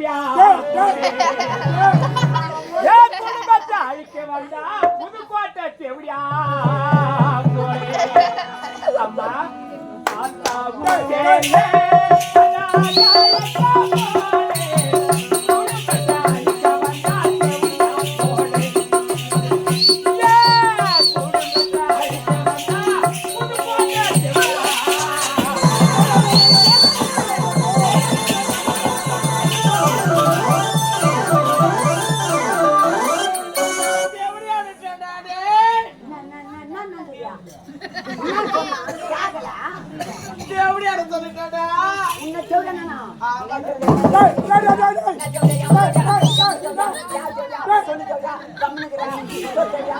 டேய். என் குடும்பத்தை அழிக்க வந்தா புதுக்கோட்டை தேவடியா அம்மா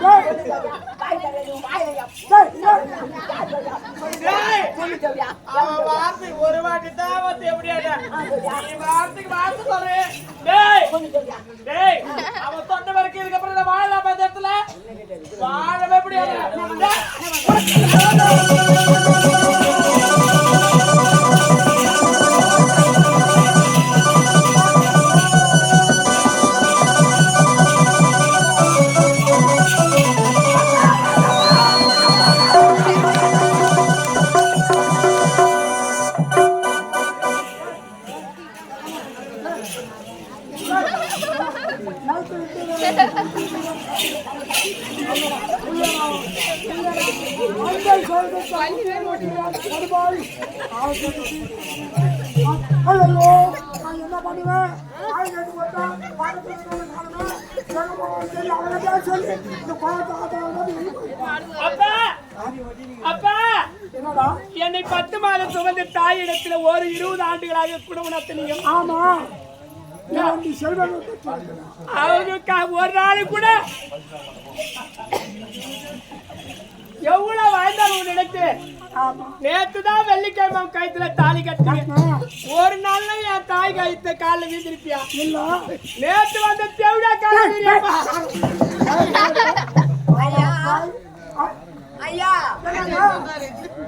டேய், டேய், டேய். அவன் வார்த்தைக்கு ஒரு வாட்டி தான் வந்து எப்படியாடா? நீ வார்த்தைக்கு வார்த்தை சொல்றேன் டேய்! டேய்! அவன் தொண்டை வரைக்கும் இதுக்கப்புறம் நான் வாழலாம் அந்த இடத்துல? வாழவே முடியாது சொல்லி, இந்த. அப்பா என்னை பத்து மாதம் சுமந்த தாயிடத்துல ஒரு இருபது ஆண்டுகளாக குடும்பம் நடத்தினீங்க ஆமா நான் வந்து செல்வத்தை சொல்றேன் அவங்க க- ஒரு நாள் கூட. எவ்வளவு வாழ்ந்தாலும் நினைச்சு ஆமா. நேத்து தான் வெள்ளிக்கிழமை அவன் கழுத்துல தாலி கட்டினீங்க ஒரு நாள்ல என் தாய் கழுத்த காலில் வீந்திருப்பியா இல்ல. நேத்து வந்த தேவடா காலில் வீந்திருப்பா ஐயா.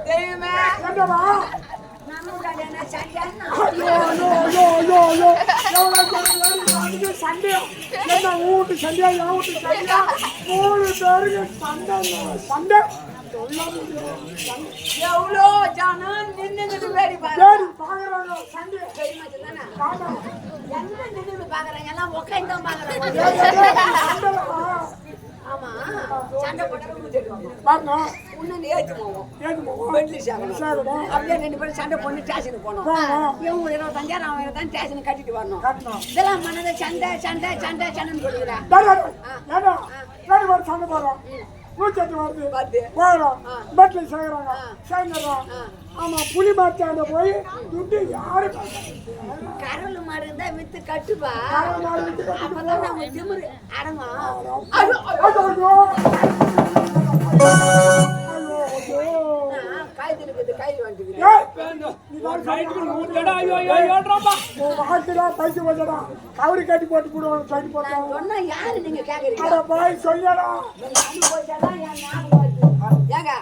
தெய்வமே. வீட்டு சண்டையா என் வீட்டு சண்டையா மூணு பேருக்கு சண்டை சண்டை. எவ்வளோ ஜனம் நின்னுட்டு வேடி பாரு பாக்குறாங்க சண்டை என்ன நின்னுட்டு பாக்குறாங்க எல்லாம் உட்காந்து தான் பாக்குறாங்க போவோம் பெட்லி அப்படியே ரெண்டு பேரும் சண்டை போட்டு ஸ்டேஷனுக்கு போனோம். இவங்க ஒரு இருபத்தஞ்சாயிரம் இருபத்தஞ்சு ஸ்டேஷனுக்கு கட்டிட்டு வரணும். இதெல்லாம் மனதை சண்டை சண்டை சண்டை சண்டைன்னு சொல்லுகிறேன் சண்டை போடுறோம். நூற்றெட்டு வருது. போயிடும் ஆ. சேர்ந்துடுறோம் ஆ. ஆமா புலி மாட்டாண்ட போய் துட்டு யாரு கரல் மாடு இருந்தா வித்து கட்டுப்பா. கரல் மாடு வித்து கட்டுப்பா. அப்பதான் நம்ம திமிரு அடமா இருக்குது கை வந்துக்குது ஏய், நீ தான் சொன்ன. ஐயோ ஐயோ ஐயோன்றப்பா உன் வாழ்க்கையில பைசா வச்சடா கவுரி கட்டி போட்டு போடுவாங்க கட்டி போட்டாங்க சொன்னா யாரு நீங்க கேக்குறீங்க? அட பாய் சொல்லடா. ஏங்க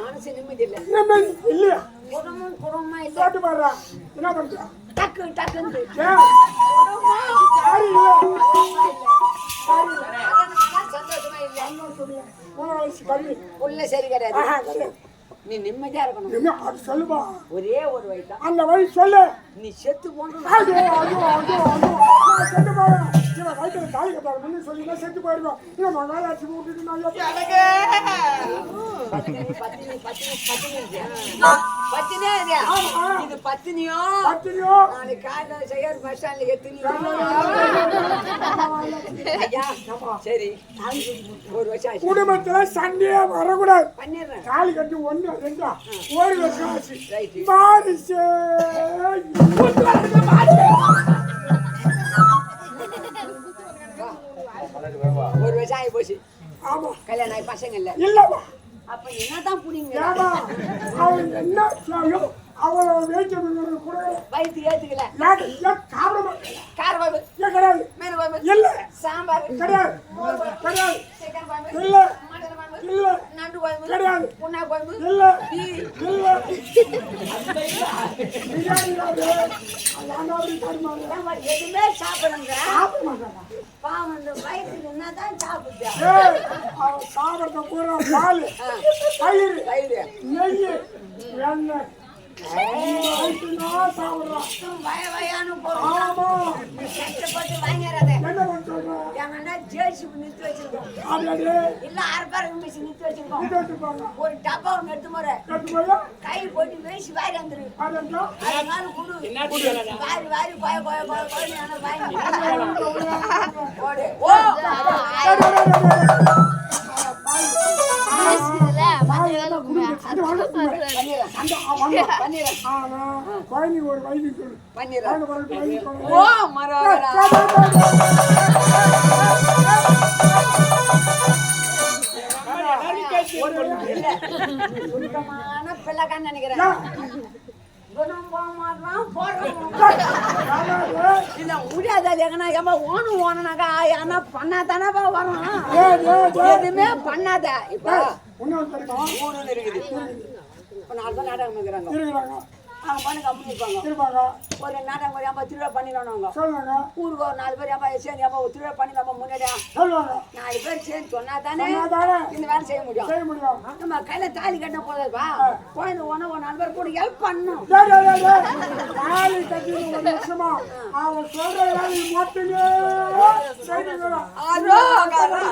மனசு நிம்மதி இல்ல. நிம்மதி இல்லையா? குடும்பம் குடும்பமா இல்ல. கேட்டு பாடுறா. என்ன பண்ற? டக்கு டக்குன்னு. ஏன் யாரு இல்ல. அதனால சந்தோஷமா இல்ல. மூணு வயசு கல்வி உள்ள சரி கிடையாது. நீ நிம்மதியா இருக்கணும். என்ன அது சொல்லுப்பா ஒரே ஒரு வயசு தான் அந்த வழி சொல்லு. நீ செத்து போன்னு ஐயோ ஐயோ ஐயோ ஐயோ. நான் செத்து போறேன். இவன் வயிற்றுல தாலி கட்டாரு முன்னு சொல்லி நான் செத்து போயிருக்கோம் இவன் மகாராட்சி விட்டுட்டு நான் எப்ப- பத்தினி பத்தினி பத்தினி பத்தினி இது பத்தினியோ? நாளைக்கு செய்யார் பஸ் ஸ்டாண்ட்ல எத்தனை ஐயா சரி. ஒரு வருஷம் குடும்பத்துல சண்டையே வரக்கூடாது. பண்ணிடுறேன். தாலி கட்டி ஒண்ணு ரெண்டா? ஒரு வருஷம் ஆச்சு. மாறிச்சே ஒரு வருஷம் ஆகி போச்சு. ஆமா. கல்யாணம் ஆகி பசங்க இல்ல. இல்லம்மா. அப்ப என்னதான் ஏமா அவன் என்ன செய்யும் அவளை வேய்க்க கூட வயிற்று ஏத்துக்கல. காரணம் இல்ல. கார குழம்பு ஏன் கிடையாது? குழம்பு இல்ல. சாம்பார். கிடையாது. கிடையாது. இல்ல. இல்ல. நண்டு குழம்பு. கிடையாது. புண்ணா குழம்பு. இல்ல. இல்ல. எதுவுமே சாப்பிடுங்க சாப்பிட மாட்டாங்க. பாவம் இந்த வயிற்றுக்கு ஏய் அவன் சாப்பிட்ற பூரா பால். தயிர் வயிறு நெய் எண்ணெய். சாப்பிட்றான். வய வயான்னு போறோம். ஜேசிபி நிறுத்தி வச்சிருக்கோம் இல்ல அரைப்பாருங்க மிஷின் நிறுத்தி வச்சிருக்கோம் ஒரு டப்பா ஒன்று எடுத்து முறை கட்டு போய் கை போட்டு வீசி வாரி வந்துரு அதனால குடு வாரி வாரி ஓடு ஓ ஒரு சொல்லு குழந்தை ஓ சுத்தமான பிள்ளைக்கான்னு நினைக்கிறேன். எங்கன்னா ஏமா ஓணும் ஓணுனாக்கா ஏன்னா வரும். எதுவுமே பண்ணாத இப்போ. இன்னும் தெரியுமா ஊருன்னு இருக்குது. இப்போ நாலு பேர் நாடகம் வைக்கிறாங்க இருக்கிறாங்க. அவங்க பண்ணி கம்மி இருப்பாங்க. இருப்பாங்க. ஒரு நாடகம் ஒரு ஏமா திருவிழா பண்ணிடணும் சொல்லுவாங்க ஊருக்கு ஒரு நாலு பேர் ஏமா சேர்ந்து ஏமா ஒரு திருவிழா பண்ணி நம்ம முன்னாடியா? சொல்லுவாங்க நாலு பேர் சேர்ந்து சொன்னா தானே இந்த வேலை செய்ய முடியும். செய்ய முடியும். நம்ம கையில தாலி கட்ட போதப்பா குழந்தை ஒன்று ஒரு நாலு பேர் கூட ஹெல்ப் பண்ணும். தாலி கட்டின ஒரு நிமிஷமா அவன் சொல்ற வேலையை மட்டுமே செய்துக்கிறோம் அரோகரா.